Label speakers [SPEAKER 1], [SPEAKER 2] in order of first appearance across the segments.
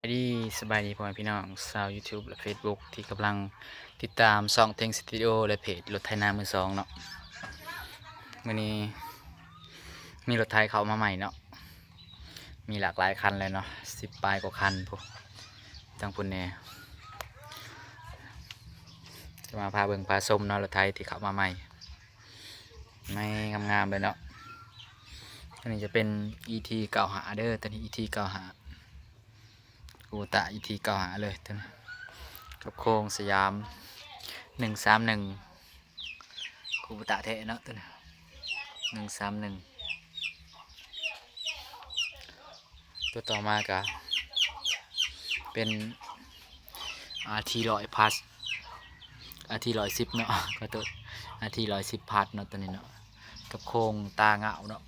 [SPEAKER 1] สวัสดีสบายดีพ่อแม่พี่น้องชาว YouTube และ Facebook ที่กำลังติดตามซ่องเทงสตูดิโอและเพจรถไถนามือสองเนาะมื่อนี้มีรถไถเข้ามาใหม่เนาะมีหลากหลายคันเลยเนาะสิบปลายกว่าคันพวกจังปุ่นแน่จะมาพาเบิ่งพาชมเนาะรถไถที่เข้ามาใหม่ ไม่งามๆเลยเนาะอันนี้จะเป็น ET เก่าหาเด้อตัวนี้ ET เก่าหา กูตะอีทีเก่าหาเลยตัวนี้กับโครงสยามหนึ่งสามหนึ่งกูตะเทะเนาะตัวนี้หนึ่งสามหนึ่งตัวต่อมากะเป็นอาทีร้อยพัสอาทีร้อยสิบเนาะก็ตัวอาทีร้อยสิบพัสเนาะตัวนี้เนาะกับโครงตาเงาเนาะ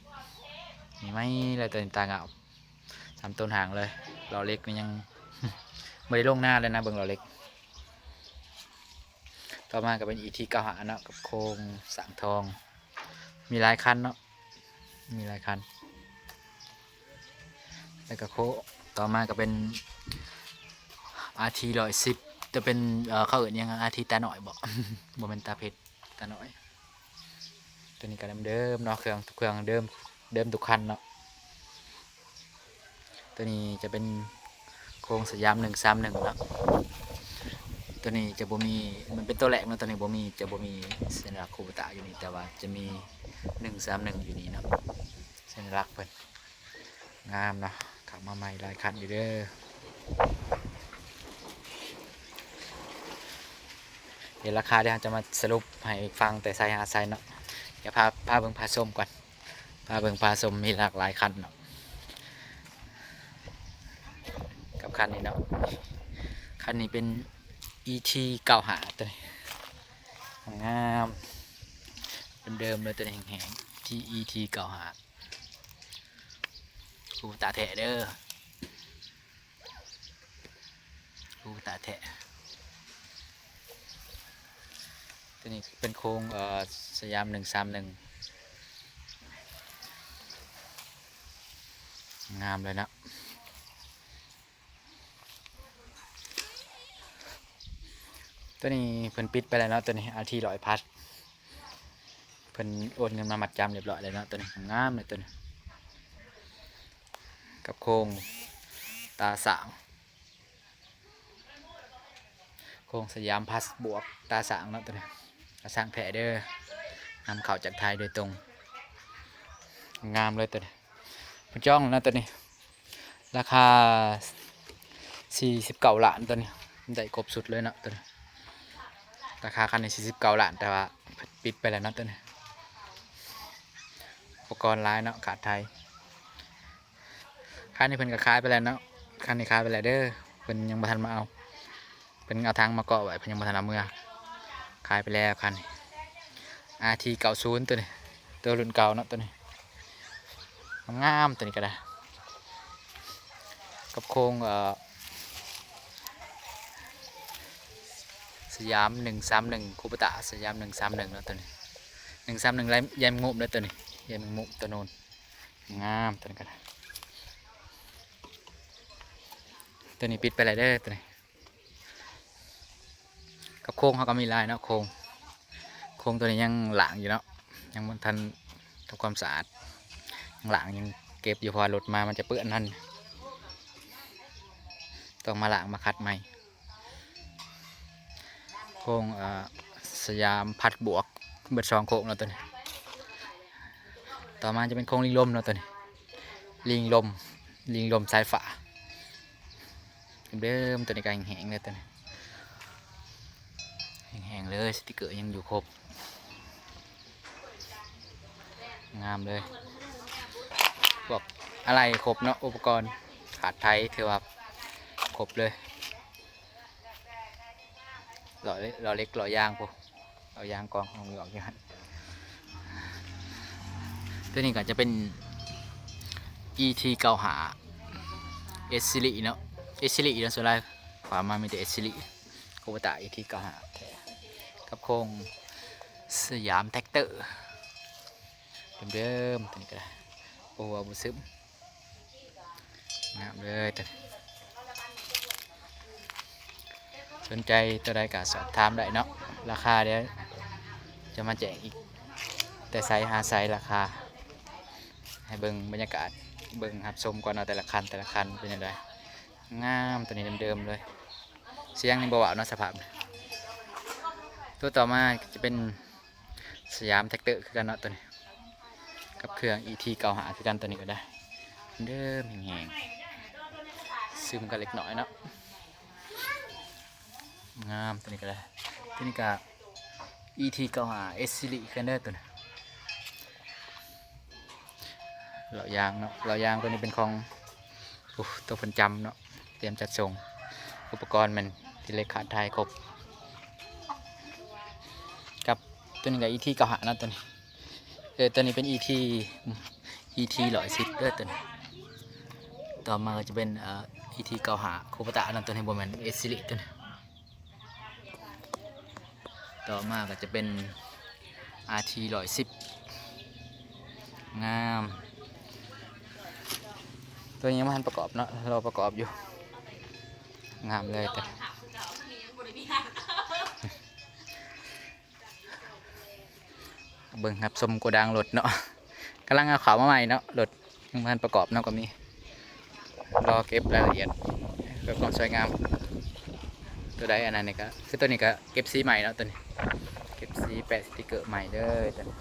[SPEAKER 1] มีไหมอะไรตัวนี้ตาเงาทำต้นหางเลยเราเล็กนี่ยัง ไม่ได้ลงหน้าเลยนะเบิ่งเราเล็ก ต่อมาก็เป็นอีทีเก้าหาเนาะกับโครงสังทอง มีหลายคันเนาะมีหลายคันแล้วก็โคต่อมาก็เป็นอาทีร้อยสิบจะเป็นเอ่อเข้าเอื่นยังอาทีตาหน่อยบอกบ่เป็นตาเพชรตาหน่อย ตัวนี้ก็เดิมเนาะเครื่องทุกเครื่องเดิมเดิมทุกคันเนาะตัวนี้จะเป็น ครงสยามหนึ่งสามหนึ่งแล้วตัวนี้จะบ่มีมันเป็นตัวแรกนะตัวนี้บ่มีจะบ่มีสัญลักษณ์คูบุตะอยู่นี่แต่ว่าจะมีหนึ่งสามหนึ่งอยู่นี่นาะสัญลักษณ์เพิ่นงามเนาะขับมาใหม่หลายคันอยู่เด้อเดี๋ยวราคาเดี๋ยวจะมาสรุปให้ฟังแต่ไซหาไซเนาะเดี๋ยวพาพาเบิ่งพาชมก่อนพาเบิ่งพาชมมีหลากหลายคันเนาะ กับ คันนี้เนาะคันนี้เป็น ET เก่าหาตัวนี้งามเดิมๆเลยตัวนี้แห้งๆที่ ET เก่าหากูตาแทะเด้อกูตาแทะตัวนี้เป็นโครงเอ่อสยามหนึ่งสามหนึ่งงามเลยนะ ตัวนี้เพิ่นปิดไปแล้วเนาะตัวนี้อาทีร้อยพัดเพิ่นโอนเงินมามัดจำเรียบร้อยเลยเนาะตัวนี้งามเลยตัวนี้กับโครงตาสางโครงสยามพัสบวกตาสางเนาะตัวนี้ตาสางแผลเด้อนำเข้าจากไทยโดยตรง งามเลยตัวนี้เพิ่นจ้องนะตัวนี้ ราคา49ล้านตัวนี้ได้ครบสุดเลยเนาะตัวนี้ ราคาคันใน49ล้านแต่ว่าปิดไปแล้วเนาะตัวนี้อุปกรณ์ร้ายเนาะขาดไทยคันนี้เพิ่นก็ขายไปแล้วเนาะคันนี้ขายไปแล้วเด้อเพิ่นยังบ่ทันมาเอาเพิ่นเอาทางมาเกาะไว้เพิ่นยังบ่ทันเอาเมื่อขายไปแล้วคันนี้ RT 90ตัวนี้ตัวรุ่นเก่าเนาะตัวนี้งามตัวนี้ก็ได้กับโครงเอ่อ ยามหนึ่งสามหนึ่งคูปตะสยามหนึ่งสามหนึ่งแล้วตัวนี้หนึ่งสามหนึ่งไรยายมงุบแล้วตัวนี้ยายมงุบตัวโน้นงามตัวนี้กันตัวนี้ปิดไปเลยเด้อตัวนี้กับโค้งเขาก็มีลายเนาะโค้งโค้งตัวนี้ยังหลางอยู่เนาะยังมันทันทำความสะอาดยังหลางยังเก็บอยู่พอรถมามันจะเปื้อนนั่นต้องมาหล้างมาคัดใหม่ โค้งสยามพัดบวกเบิดสองโค้งแล้วตัวนี้ ต่อมาจะเป็นโค้งลิงลมแล้วตัวนี้ ลิงลม ลิงลมสายฝาเดิมตัวนี้ก็แห้งๆเลยตัวนี้แห้งๆเลยสติกเกอร์ยังอยู่ครบ งามเลยพวกอะไรครบเนาะอุปกรณ์ขาดไทยถือว่าครบเลย หล่อเล็กหล่อเล็กหล่อยางพวกหล่อยางกองของหยอกอยู่ฮันตัวนี้ก็จะเป็น ET เกาหาเอสซิลิเนาะเอสซิลิเนาะส่วนไรขวามามีแต่เอสซิลิโคบตะ ET เกาหากับโครงสยามแท็กเตอร์เดิมๆตัวนี้ก็ได้โอ้บุซึมงามเลยตัวนี้ สนใจตัวใดก็สอบถามได้เนาะราคาเดี๋ยวจะมาแจ้งอีก แต่ไซส์หาไซส์ราคา ให้เบิ่งบรรยากาศเบิ่งครับชมก่อนเอาะแต่ละคันแต่ละคันเป็นยังไงงามตัวนี้เดิมๆเลย เสียงนี่บเวาเนาะสภาพนี่ตัวต่อมาจะเป็นสยามแท็กเตอร์คือกันเนาะตัวนี้ กับเครื่อง ET เก่าหาคือกันตัวนี้ก็ได้ เดิมแหงๆซึมกันเล็กน้อยเนาะ งามตัวนี้ก็ได้ตัวนี้ก็ ET เก่าหา S Series คันเด้อตัวนี้เหล่ายางเนาะเหล่ายางตัวนี้เป็นของตัวผนจำเนาะเตรียมจัดส่ง อุปกรณ์มันที่เลขาดทายครบกับตัวนี้กับ ET เก่าหาเนาะตัวนี้เออตัวนี้เป็น ET ET ร้อยสิบเด้อตัวนี้ต่อมาก็จะเป็นเอ่อ ET เก่าหาโคปตะนั่นตัวนี้บนมันเอซิลิตัวนี้ ต่อมาก็จะเป็น RT ร้อยสิบงาม ตัวนี้มันประกอบเนาะเราประกอบอยู่ งามเลยแต่เบิ่งครับสมโกดังรถเนาะกำลังเอาขาวมาใหม่เนาะรถยังพันประกอบเนาะก็มีรอเก็บรายละเอียดเพื่อความสวยงาม ตัวใดอันนั้นนี่ก็คือตัวนี้ก็เก็บสีใหม่เนาะตัวนี้ เก็บสีแปะสติกเกอร์ใหม่เลยตัวนี้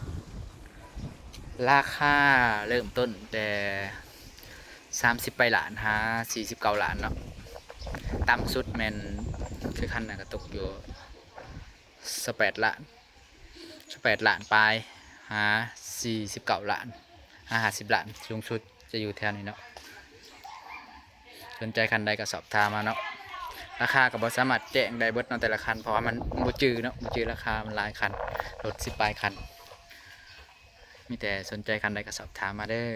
[SPEAKER 1] ราคาเริ่มต้นแต่สามสิบไปหลานฮะสี่สิบเก้าหลานเนาะต่ำสุดแมนคือคันน่ะก็ตกอยู่สแปดล้านสแปดล้านปลายหาสี่สิบเก้าล้านหาหาสิบล้านสูงสุดจะอยู่แถวนี้เนาะสนใจคันใดก็สอบถามมาเนาะ ราคากับบสามารถแจ้งได้เบิดเนาะแต่ละคัน เพราะว่ามันบูจือเนาะบูจือราคามันหลายคันรถสิบปลายคัน มีแต่สนใจคันใดก็สอบถามมาเด้อ